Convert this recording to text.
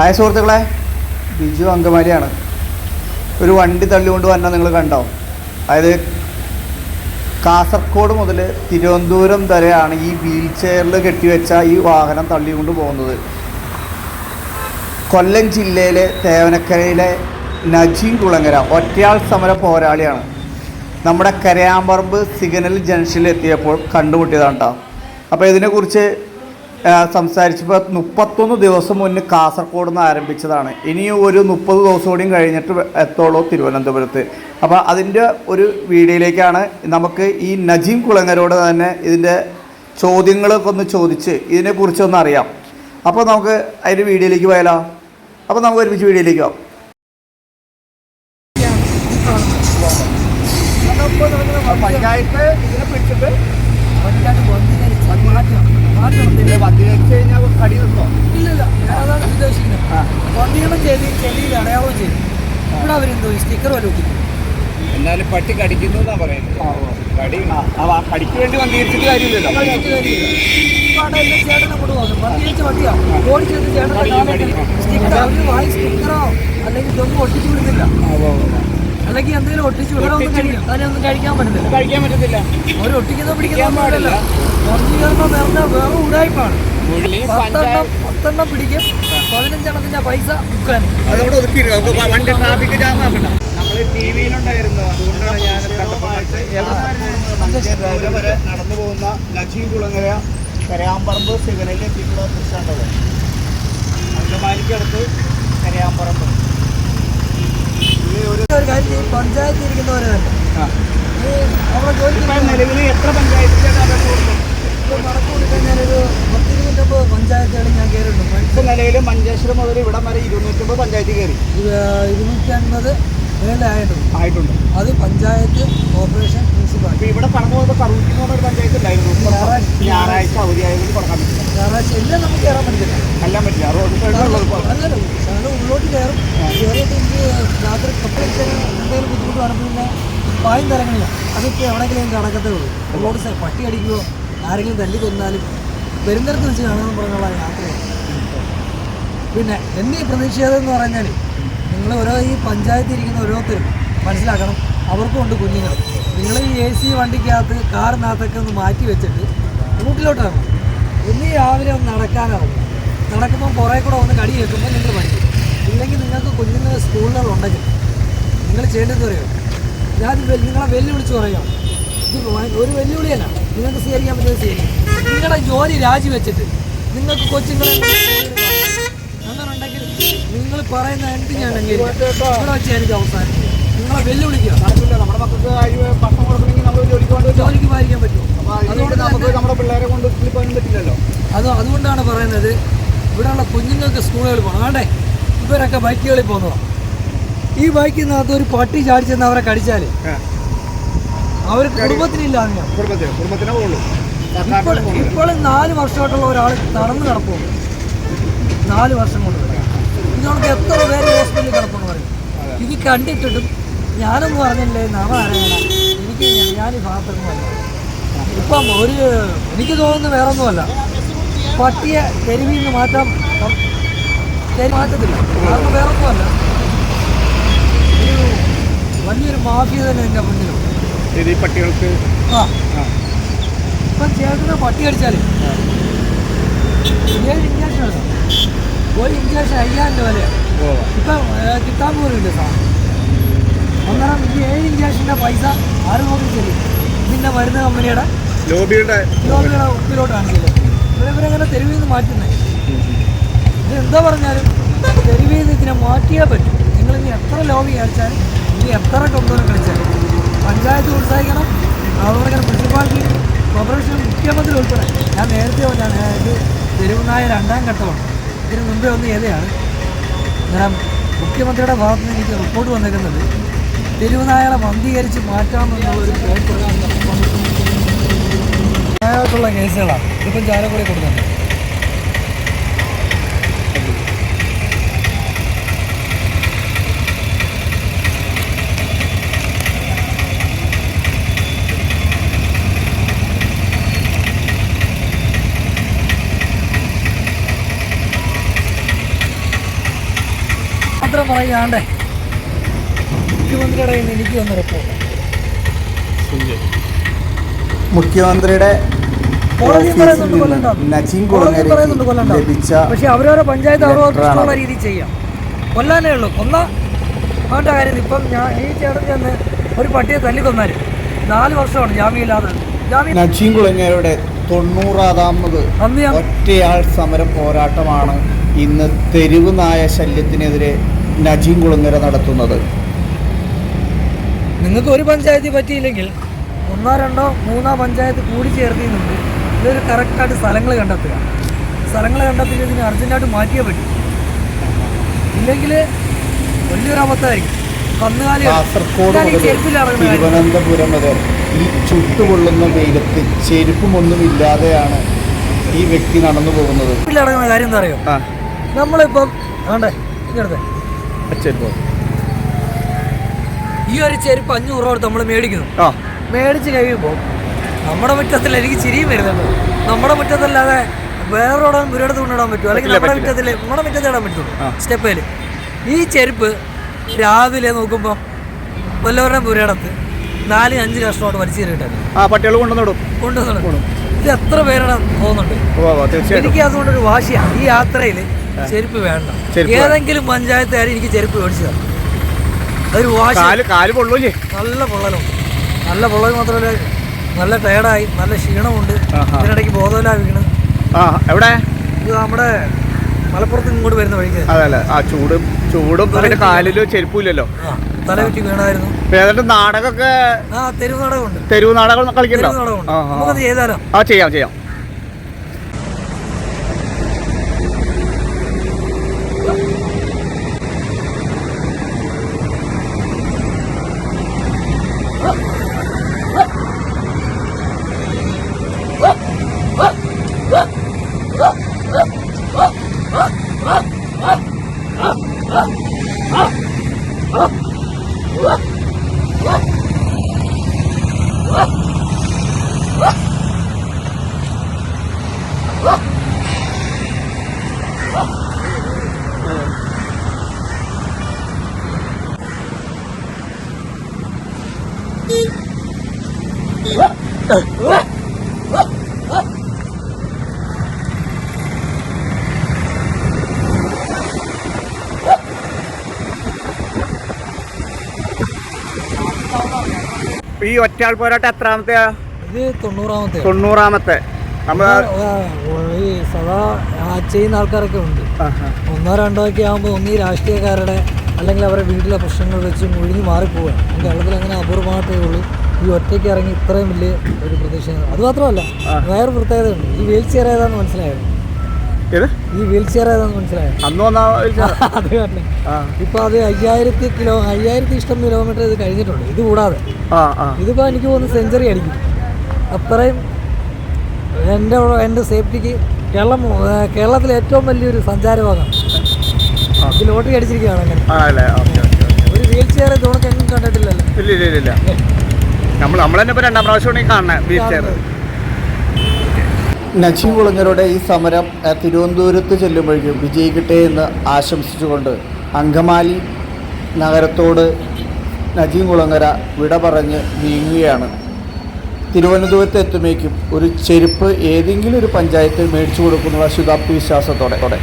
Hi സുഹൃത്തുക്കളെ. ബിജു അങ്കമാലിയാണ്. ഒരു വണ്ടി തള്ളിക്കൊണ്ട് വന്നാൽ നിങ്ങൾ കണ്ടോ? അതായത് കാസർഗോഡ് മുതൽ തിരുവനന്തപുരം വരെയാണ് ഈ വീൽ ചെയറിൽ കെട്ടിവെച്ച ഈ വാഹനം തള്ളിക്കൊണ്ട് പോകുന്നത്. കൊല്ലം ജില്ലയിലെ തേവനക്കരയിലെ നജീം കുളങ്ങര ഒറ്റയാൾ സമര പോരാളിയാണ്. നമ്മുടെ കരയാമ്പറമ്പ് സിഗ്നൽ ജംഗ്ഷനിൽ എത്തിയപ്പോൾ കണ്ടുമുട്ടിയതാണ് കേട്ടോ അപ്പോൾ ഇതിനെക്കുറിച്ച് സംസാരിച്ചപ്പോൾ മുപ്പത്തൊന്ന് ദിവസം മുന്നേ കാസർഗോഡ് നിന്ന് ആരംഭിച്ചതാണ്. ഇനി ഒരു മുപ്പത് ദിവസം കൂടിയും കഴിഞ്ഞിട്ട് എത്തോളൂ തിരുവനന്തപുരത്ത്. അപ്പോൾ അതിന്റെ ഒരു വീഡിയോയിലേക്കാണ് നമുക്ക് ഈ നജീം കുളങ്ങരോട് തന്നെ ഇതിന്റെ ചോദ്യങ്ങളൊക്കെ ഒന്ന് ചോദിച്ച് ഇതിനെക്കുറിച്ചൊന്ന് അറിയാം. അപ്പോൾ നമുക്ക് അതിന്റെ വീഡിയോയിലേക്ക് പോയാലോ? അപ്പോൾ നമുക്ക് ഒരുമിച്ച് വീഡിയോയിലേക്ക് പോകാം. പഞ്ചായത്ത് ഇതിനെ പിടിച്ചിട്ട് വണ്ടി വെച്ച് കഴിഞ്ഞാൽ കടി നിർത്തോ ഇല്ലില്ല ഞാൻ അതാണ് ഉദ്ദേശിക്കുന്നത്. ആ. വണ്ടികളും ചെയ്ത് ചെടിയിൽ അടയാളവും ചെയ്തു. ഇവിടെ അവരെന്തോ സ്റ്റിക്കർ ഒട്ടിക്കും എന്നാലും പട്ടി കടിക്കുന്നു എന്നാ പറയുന്നത്. കടി കടിക്ക് വേണ്ടി വന്നിരിച്ചിട്ട് കാര്യമില്ലല്ലോ. ചേട്ടനെ കൊണ്ട് പോകുന്നു വണ്ടി വെച്ച് വണ്ടിയാ ഓടിച്ചെന്ന് ചേട്ടനെ സ്റ്റിക്കർ അവർ വായി സ്റ്റിക്കറോ അല്ലെങ്കിൽ ഇതൊന്നും ഒട്ടിച്ചു വിടുന്നില്ല. അല്ലെങ്കിൽ എന്തെങ്കിലും ഒട്ടിച്ചു വിടണമെന്നും കഴിക്കാം അതിനൊന്നും കഴിക്കാൻ പറ്റത്തില്ല. കഴിക്കാൻ പറ്റത്തില്ല. അവർ ഒട്ടിക്കുന്നോ പിടിക്കുന്നോ വണ്ടി കയറുമ്പോൾ വേറെ ഉടായ്പാണ്. പത്തെണ്ണം പഞ്ചായത്ത് പത്തെണ്ണം പിടിക്കും. പതിനഞ്ചെണ്ണത്തിന്റെ പൈസ മുക്കാൻ. അതോടെ വണ്ടി ട്രാഫിക് ജാം ആക്കണ്ട. നമ്മൾ ടി വിയിലുണ്ടായിരുന്നു അതുകൊണ്ടാണ് ഞാൻ പഞ്ചായത്ത് വരെ നടന്നു പോകുന്ന ലക്ഷ്മി കുളങ്ങര കരയാമ്പറമ്പ് സിഗ്നലിൽ എത്തിയിട്ടുള്ള ദൃശ്യമുണ്ടത് അങ്കമാലിക്കടുത്ത് കരയാമ്പറമ്പ്. ഒരു ഒരു കാര്യം പഞ്ചായത്തിൽ ഇരിക്കുന്നവരെ തന്നെ. ആ. ഈ അവിടെ ജോലി നിലവിൽ എത്ര പഞ്ചായത്തിലാണ് അപേക്ഷ കൊടുത്തത് നിലവിൽ മഞ്ചേശ്വരം മുതൽ ഇവിടം വരെ ഇരുന്നൂറ്റമ്പത് പഞ്ചായത്ത് കയറി. ഇരുന്നൂറ്റി അൻപത് മേലായിട്ടുണ്ട് ആയിട്ടുണ്ട്. അത് പഞ്ചായത്ത് കോർപ്പറേഷൻ ഇപ്പം ഇവിടെ കടന്നു പോകുമ്പോൾ കറൂറ്റി എന്ന് പറഞ്ഞ ഒരു പഞ്ചായത്ത് ഉണ്ടായിരുന്നു. ഞായറാഴ്ച- അവധിയായതുകൊണ്ട് തുറക്കാൻ പറ്റില്ല. ഞായറാഴ്ച എല്ലാം നമുക്ക് കയറാൻ പറ്റില്ല. എല്ലാം പറ്റില്ല. റോഡ് സൈഡിലുള്ളത് ശകലം ഉള്ളോട്ട് കയറും കയറിയിട്ട് എനിക്ക് രാത്രി കപ്പലിച്ചാൽ എന്തെങ്കിലും ബുദ്ധിമുട്ട് കാണുമ്പോൾ പിന്നെ പായും തരങ്ങളില്ല അതൊക്കെ എവിടെയെങ്കിലും എനിക്ക് നടക്കത്തേ ഉള്ളൂ റോഡ് സൈഡ് പട്ടി അടിക്കുകയോ ആരെങ്കിലും തല്ലി കൊന്നാലും പെരുന്തരത്ത് വെച്ച് കാണുമെന്ന് പറഞ്ഞുള്ള യാത്രയാണ് പിന്നെ എന്റെ ഈ പ്രതിഷേധം എന്ന് പറഞ്ഞാൽ നിങ്ങൾ ഓരോ ഈ പഞ്ചായത്തിൽ ഇരിക്കുന്ന ഓരോരുത്തരും മനസ്സിലാക്കണം അവർക്കും ഉണ്ട് കുഞ്ഞുങ്ങൾ. നിങ്ങൾ ഈ എ സി വണ്ടിക്കകത്ത് കാറിനകത്തൊക്കെ ഒന്ന് മാറ്റി വെച്ചിട്ട് റൂട്ടിലോട്ടാണ്. ഇനി രാവിലെ ഒന്ന് നടക്കാനാവും. നടക്കുമ്പോൾ കുറേ കൂടെ ഒന്ന് കടി കേൾക്കുമ്പോൾ നിങ്ങൾ പഠിക്കും. ഇല്ലെങ്കിൽ നിങ്ങൾക്ക് കുഞ്ഞുങ്ങൾ സ്കൂളുകളുണ്ടെങ്കിൽ നിങ്ങൾ ചെയ്യേണ്ടത് പറയുമോ ഞാൻ നിങ്ങളെ വെല്ലുവിളിച്ച് പറയാം. ഒരു വെല്ലുവിളിയല്ല. നിങ്ങൾക്ക് സ്വീകരിക്കാൻ പറ്റുന്നത് സ്വീകരിക്കും നിങ്ങളുടെ ജോലി രാജിവെച്ചിട്ട് നിങ്ങൾക്ക് കൊച്ചുങ്ങളെ കൊണ്ട് സ്കൂളിൽ വിടണം. അങ്ങനെ ഉണ്ടെങ്കിൽ നിങ്ങൾ പറയുന്ന എന്ത് ഞാൻ ഇവിടെ വെച്ച് എനിക്ക് അവസാനം. നിങ്ങളെ വെല്ലുവിളിക്കുക. നമ്മുടെ മക്കൾക്ക് ഭക്ഷണം കൊടുക്കണമെങ്കിൽ നമ്മൾ ജോലിക്ക് കൊണ്ട് ജോലിക്ക് പാലിക്കാൻ അതിനുവേണ്ടി അതുകൊണ്ട് നമുക്ക് നമ്മുടെ പിള്ളേരെ കൊണ്ട് സ്കൂളിൽ പോകാൻ പറ്റില്ലല്ലോ. അത് അതുകൊണ്ടാണ് പറയുന്നത് ഇവിടെയുള്ള കുഞ്ഞുങ്ങൾക്ക് സ്കൂളുകളിൽ പോകണം. ആണ്ടേ? ഇവരൊക്കെ ബൈക്കുകളിൽ പോകുന്നതാണ് ഈ ബൈക്കിനകത്ത് ഒരു പട്ടി ചാടിച്ചെന്ന് അവരെ കടിച്ചാൽ അവർ കുടുംബത്തിനില്ല കുടുംബത്തിന് കുടുംബത്തിനെ പോകുള്ളൂ ഇപ്പോൾ ഇപ്പോൾ നാല് വർഷമായിട്ടുള്ള ഒരാൾ നടന്ന് കിടപ്പുണ്ട് നാല് വർഷം കൊണ്ട് ഇതുകൊണ്ട് എത്ര പേര് ഹോസ്പിറ്റലിൽ കിടപ്പുണ്ട് പറയും ഇത് കണ്ടിട്ടിട്ടും ഞാനൊന്നും പറഞ്ഞില്ലേ അറിയണ എനിക്ക് ഞാൻ- ഈ ഭാഗത്തൊന്നുമല്ല ഇപ്പം ഒരു എനിക്ക് തോന്നുന്നത് വേറെ ഒന്നുമല്ല പട്ടിയെ തെരുവിൽ നിന്ന് മാറ്റാൻ തെരുവ് മാറ്റത്തില്ല കാരണം വേറെ ഒന്നുമല്ല ഒരു വലിയൊരു മാഫിയ തന്നെ എന്റെ മുന്നിലുണ്ട്. ഇത് ഈ പട്ടികൾക്ക്? ആ. ഇപ്പം ചേട്ടനെ പട്ടി അടിച്ചാൽ ഏഴ് ഇഞ്ചക്ഷൻ എടുക്കാം ഒരു ഇഞ്ചക്ഷൻ അയ്യായിരം രൂപ വിലയാണ് ഇപ്പം കിട്ടാൻ അന്നേരം ഈ ഏഴ് ഇഞ്ചക്ഷന്റെ പൈസ ആറ് നോക്കി ചെല്ലും. പിന്നെ മരുന്ന് കമ്പനിയുടെ ലോബിയുടെ ലോബിയുടെ ഉപ്പിലോട്ടാണ് ചെല്ലുന്നത് ഇവരെ ഇവരെങ്ങനെ തെരുവിൽ നിന്ന് മാറ്റുന്നത് ഇത് എന്താ പറഞ്ഞാലും തെരുവിൽ നിന്ന് ഇതിനെ മാറ്റിയേ പറ്റും. നിങ്ങൾ ഇനി എത്ര ലോബി കളിച്ചാലും ഇനി എത്ര കൊണ്ടുവന്ന് കളിച്ചാലും. പഞ്ചായത്ത് ഉത്സാഹിക്കണം അതുപോലെ തന്നെ മുനിസിപ്പാലിറ്റി കോർപ്പറേഷൻ മുഖ്യമന്ത്രി ഉൾപ്പെടെ. ഞാൻ നേരത്തെ പറഞ്ഞാണ് ഇത് തെരുവുനായ രണ്ടാം ഘട്ടമാണ്. ഇതിന് മുമ്പേ ഒന്ന് ഏതെയാണ്? ഞാൻ മുഖ്യമന്ത്രിയുടെ ഭാഗത്ത് നിന്ന് എനിക്ക് റിപ്പോർട്ട് വന്നിരിക്കുന്നത് തെരുവുനായകളെ വന്ധീകരിച്ച് മാറ്റാമെന്നുള്ള ഒരു പേപ്പർ കേസുകളാണ്. ഇതിപ്പം ചാലക്കുടി കൊടുക്കുന്നുണ്ട് പറയാണ്ടേ മുഖ്യമന്ത്രിയുടെ കയ്യിൽ എനിക്ക് വന്ന റിപ്പോർട്ട് മുഖ്യമന്ത്രിയുടെ. നജീം. ലഭിച്ച പക്ഷെ അവരവരെ പഞ്ചായത്ത്. ഇഷ്ടമുള്ള രീതിയിൽ ചെയ്യാം. കൊല്ലാനേ ഉള്ളൂ. കൊന്ന അവന്റെ കാര്യം ഇപ്പം ഞാൻ ഈ ചേട്ടൻ ചെന്ന് ഒരു പട്ടിയെ തല്ലി കൊന്നാൽ നാല് വർഷമാണ് ജാമ്യമില്ലാതെ. ജാമ്യം നജീം കുളങ്ങരയുടെ തൊണ്ണൂറാതാമത് ഒറ്റയാൾ സമര പോരാട്ടമാണ്. ഇന്ന് തെരുവ് നായ ശല്യത്തിനെതിരെ നജീം കുളങ്ങര നടത്തുന്നത്. നിങ്ങൾക്ക് ഒരു പഞ്ചായത്തിൽ പറ്റിയില്ലെങ്കിൽ ഒന്നോ രണ്ടോ മൂന്നോ പഞ്ചായത്ത് കൂടി ചേർത്തിന്നുണ്ട് ഇതൊരു കറക്റ്റായിട്ട് സ്ഥലങ്ങൾ കണ്ടെത്തുക. സ്ഥലങ്ങൾ കണ്ടെത്തിയിട്ട് ഇതിന് അർജന്റായിട്ട് മാറ്റിയേ പറ്റും. ഇല്ലെങ്കിൽ വലിയൊരു അബദ്ധമായിരിക്കും. കന്നുകാലി കാര്യം. തിരുവനന്തപുരം വരെ ഈ ചുട്ടുപൊള്ളുന്ന വെയിലത്ത് ചെരുപ്പുമൊന്നുമില്ലാതെയാണ് ഈ വ്യക്തി നടന്നു പോകുന്നത്. കാര്യം എന്താ അറിയോ? നമ്മളിപ്പം വേണ്ടേ ഇങ്ങനത്തെ ചെരുപ്പ്. ഈ ഒരു ചെരുപ്പ് അഞ്ഞൂറ് രൂപ നമ്മൾ മേടിക്കുന്നു. ആ. മേടിച്ച് കഴിയുമ്പോൾ നമ്മുടെ മുറ്റത്തിൽ എനിക്ക് ചിരിയും വരുന്നുണ്ട്. നമ്മുടെ മുറ്റത്തല്ലാതെ വേറൊരാളും ഒരിടത്ത് കൊണ്ടിടാൻ പറ്റുമോ? അല്ലെങ്കിൽ നമ്മുടെ മുറ്റത്തിൽ നമ്മുടെ മുറ്റത്ത് ഇടാൻ പറ്റുള്ളൂ സ്റ്റെപ്പേൽ. ഈ ചെരുപ്പ് രാവിലെ നോക്കുമ്പോൾ വല്ലവരുടെ പുരയിടത്ത് നാല് അഞ്ച് കഷ്ടമായിട്ട് വലിച്ചു കയറിയിട്ടാണ് ആ പട്ടികൾ കൊണ്ടുവന്നിടും ഇത് എത്ര പേരുടെ പോകുന്നുണ്ട് തീർച്ചയായിട്ടും. എനിക്ക് അതുകൊണ്ടൊരു വാശിയാണ് ഈ യാത്രയിൽ ചെരുപ്പ് വേണ്ട. ഏതെങ്കിലും പഞ്ചായത്തുകാർ എനിക്ക് ചെരുപ്പ് മേടിച്ചു തരണം. വാശി. നല്ല പൊള്ളലുണ്ട് നല്ല പൊള്ളൽ മാത്രമല്ല നല്ല ടയർഡായി നല്ല ക്ഷീണമുണ്ട്. അതിനിടയ്ക്ക് ഇതിനിടയ്ക്ക് ബോധമില്ലാതെ വീണ് എവിടെ? ഇത് നമ്മുടെ മലപ്പുറത്ത് ഇങ്ങോട്ട് വരുന്ന വഴിക്ക്. അതല്ലേ ആ ചൂടും ചൂടും പിന്നെ കാലിലും ചെരുപ്പില്ലല്ലോ ആ തലവെറ്റി വീണായിരുന്നു. ഏതാണ്ട് നാടകമൊക്കെ ആ തെരുവ് നാടകമുണ്ട്. തെരുവ് നാടകം കളിക്കണ്ടോ? ചെയ്താലോ? ആ ചെയ്യാം ചെയ്യാം. Uh, uh. ഈ ഒറ്റയാൾ പോരാട്ടം എത്രാമത്തെ? ഇത് തൊണ്ണൂറാമത്തെ. തൊണ്ണൂറാമത്തെ. നമ്മൾ ഈ സദാ ആ ചെയ്യുന്ന ആൾക്കാരൊക്കെ ഉണ്ട്. ഒന്നോ രണ്ടോ ഒക്കെ ആകുമ്പോൾ ഒന്നീ രാഷ്ട്രീയക്കാരുടെ അല്ലെങ്കിൽ അവരുടെ വീട്ടിലെ പ്രശ്നങ്ങൾ വെച്ച് മുഴിഞ്ഞു മാറിപ്പോവുക കേരളത്തിൽ അങ്ങനെ അപൂർവമായിട്ടേ ഉള്ളൂ. ഈ ഒറ്റയ്ക്ക് ഇറങ്ങി ഇത്രയും വലിയ ഒരു പ്രതീക്ഷ. അത് മാത്രമല്ല വേറെ പ്രത്യേകതയുണ്ട്. ഈ വീൽ ചെയർ ഏതാന്ന് മനസ്സിലായത് ഇത് ഈ വീൽ ചെയർ ഏതാന്ന് അന്ന് വന്നാ അത് കാരണം. ആ. ഇപ്പോൾ അത് അയ്യായിരത്തി കിലോ അയ്യായിരത്തി ഇഷ്ടം കിലോമീറ്റർ ഇത് കഴിഞ്ഞിട്ടുണ്ട്. ഇത് കൂടാതെ ആ ആ. ഇതിപ്പോൾ എനിക്ക് തോന്നുന്നു സെഞ്ചുറി അടിക്കും. അത്രയും എന്റെ എന്റെ സേഫ്റ്റിക്ക് കേരളം കേരളത്തിലെ ഏറ്റവും വലിയൊരു സഞ്ചാരഭാഗം ഇത് ലോട്ടറി അടിച്ചിരിക്കുകയാണ് അങ്ങനെ. ആണല്ലേ ഓക്കെ ഒരു വീൽ ചെയർ ഇതുകൊണ്ട് എങ്ങും കണ്ടിട്ടില്ലല്ലോ. ഇല്ല ഇല്ല ഇല്ല നമ്മൾ നമ്മൾ തന്നെ ഇപ്പോൾ രണ്ടാം പ്രാവശ്യമാണ് ഈ കാണുന്നത് വീൽ ചെയർ. നജീം കുളങ്ങരുടെ ഈ സമരം തിരുവനന്തപുരത്ത് ചെല്ലുമ്പോഴേക്കും വിജയിക്കട്ടെ എന്ന് ആശംസിച്ചുകൊണ്ട് അങ്കമാലി നഗരത്തോട് നജീം കുളങ്ങര വിട പറഞ്ഞ് നീങ്ങുകയാണ്. തിരുവനന്തപുരത്ത് എത്തുമ്പോഴേക്കും ഒരു ചെരുപ്പ് ഏതെങ്കിലും ഒരു പഞ്ചായത്ത് മേടിച്ചു കൊടുക്കുന്ന ശുതാപ്തി വിശ്വാസത്തോടെ.